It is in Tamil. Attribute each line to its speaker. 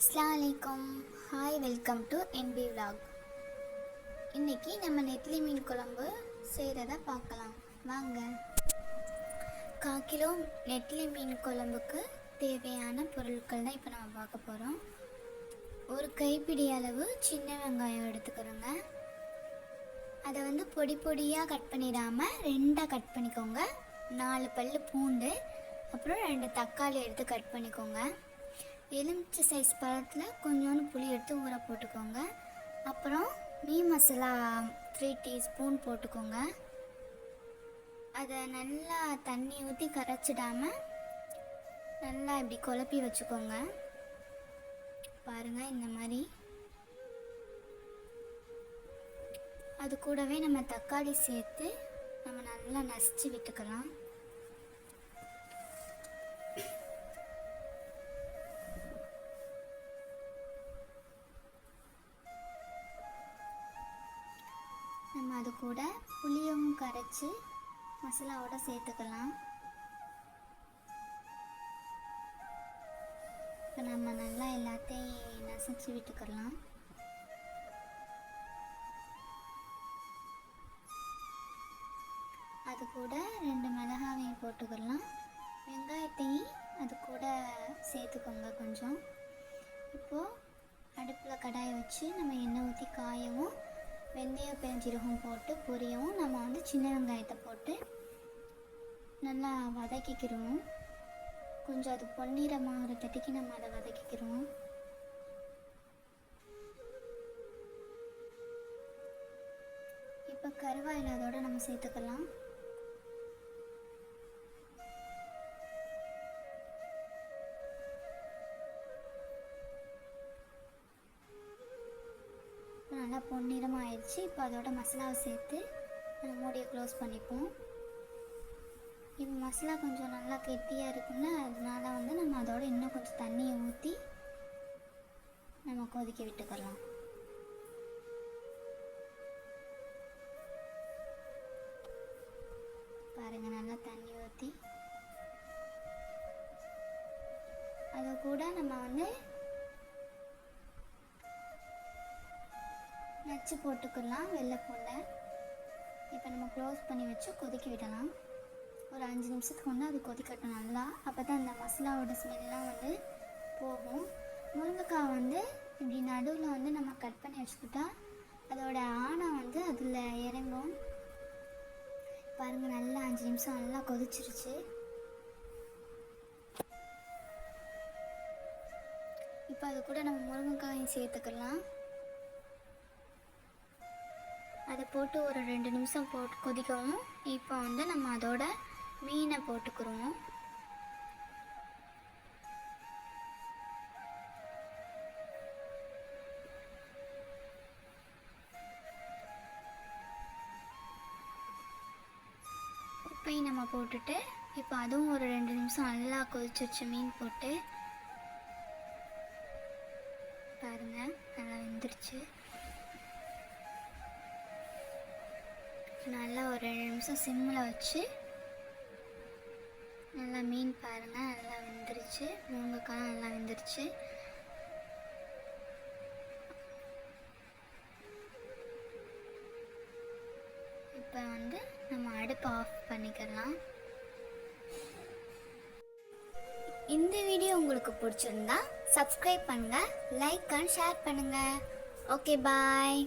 Speaker 1: அஸ்லாம் வலைக்கம் hi welcome to NP vlog இன்னைக்கு நம்ம நெத்திலி மீன் குழம்பு செய்கிறத பார்க்கலாம். வாங்க. கா கிலோ நெத்திலி மீன் குழம்புக்கு தேவையான பொருட்கள் தான் இப்போ நம்ம பார்க்க போகிறோம் ஒரு கைப்பிடி அளவு சின்ன வெங்காயம் எடுத்துக்கிறோங்க அதை வந்து பொடி பொடியாக கட் பண்ணிடாமல் ரெண்டாக கட் பண்ணிக்கோங்க. நாலு பல் பூண்டு அப்புறம் ரெண்டு தக்காளி எடுத்து கட் பண்ணிக்கோங்க. எலுமிச்சை சைஸ் பழத்தில் கொஞ்சோண்டு புளி எடுத்து ஊற போட்டுக்கோங்க. அப்புறம் மீ மசாலா த்ரீ டீஸ்பூன் போட்டுக்கோங்க. அதை நல்லா தண்ணி ஊற்றி கரைச்சிடாமல் நல்லா இப்படி குழப்பி வச்சுக்கோங்க. பாருங்கள் இந்த மாதிரி. அது கூடவே நம்ம தக்காளி சேர்த்து நம்ம நல்லா நசிச்சு விட்டுக்கலாம். அது கூட புளியும் கரைச்சி மசாலாவோட சேர்த்துக்கலாம். இப்போ நம்ம நல்லா எல்லாத்தையும் நசிச்சு விட்டுக்கலாம். அது கூட ரெண்டு மிளகாவையும் போட்டுக்கலாம். வெங்காயத்தையும் அது கூட சேர்த்துக்கோங்க கொஞ்சம். இப்போது அடுப்பில் கடாயை வச்சு நம்ம எண்ணெய் ஊற்றி காயவும் வெந்தயம் பெருஞ்சீரகம் போட்டு பொரியவும் நம்ம வந்து சின்ன வெங்காயத்தை போட்டு நல்லா வதக்கிக்கிறோம். கொஞ்சம் அது பொன்னிறமாகிற தட்டிக்கு நம்ம அதை வதக்கிக்கிறோம். இப்போ கருவாயில் அதோட நம்ம சேர்த்துக்கலாம். நல்லா பொன்னிறம் ஆயிடுச்சு இப்போ அதோட மசாலாவை சேர்த்து நம்ம மூடியை க்ளோஸ் பண்ணிப்போம். இப்போ மசாலா கொஞ்சம் நல்லா கெட்டியாக இருக்குல்ல அதனால வந்து நம்ம அதோட இன்னும் கொஞ்சம் தண்ணியை ஊற்றி நம்ம கொதிக்க விட்டுக்கலாம். பாருங்கள் நல்லா தண்ணி ஊற்றி அது கூட நம்ம வந்து நச்சு போட்டுக்கலாம் வெள்ளை பூண்டை. இப்போ நம்ம க்ளோஸ் பண்ணி வச்சு கொதிக்க விடலாம். ஒரு அஞ்சு நிமிஷத்துக்கு வந்து அது கொதிக்கட்டும் நல்லா. அப்போ தான் அந்த மசாலாவோட ஸ்மெல்லாம் வந்து போகும். முருங்கைக்காய் வந்து இப்படி நடுவில் வந்து நம்ம கட் பண்ணி வச்சுக்கிட்டா அதோட ஆணை வந்து அதில் இறங்கும். பாருங்கள் நல்லா அஞ்சு நிமிஷம் நல்லா கொதிச்சிருச்சு. இப்போ அது கூட நம்ம முருங்கைக்காயும் சேர்த்துக்கலாம். போட்டு ஒரு ரெண்டு நிமிஷம் போட்டு கொதிக்கவும். இப்போ வந்து நம்ம அதோட மீனை போட்டுக்கிறோம் உப்பையும் நம்ம போட்டுட்டு இப்போ அதுவும் ஒரு ரெண்டு நிமிஷம் நல்லா கொதிச்சிருச்சு மீன் போட்டு பாருங்க நல்லா வெந்துருச்சு. நல்லா ஒரு ரெண்டு நிமிஷம் சிம்மில் வச்சு நல்லா மீன் பாருங்கள் நல்லா வெந்துருச்சு. முருங்கைக்காய் நல்லா வெந்துருச்சு. இப்போ வந்து நம்ம அடுப்பு ஆஃப் பண்ணிக்கலாம். இந்த வீடியோ உங்களுக்கு பிடிச்சிருந்தா சப்ஸ்கிரைப் பண்ணுங்கள் லைக் அண்ட் ஷேர் பண்ணுங்கள் ஓகே பாய்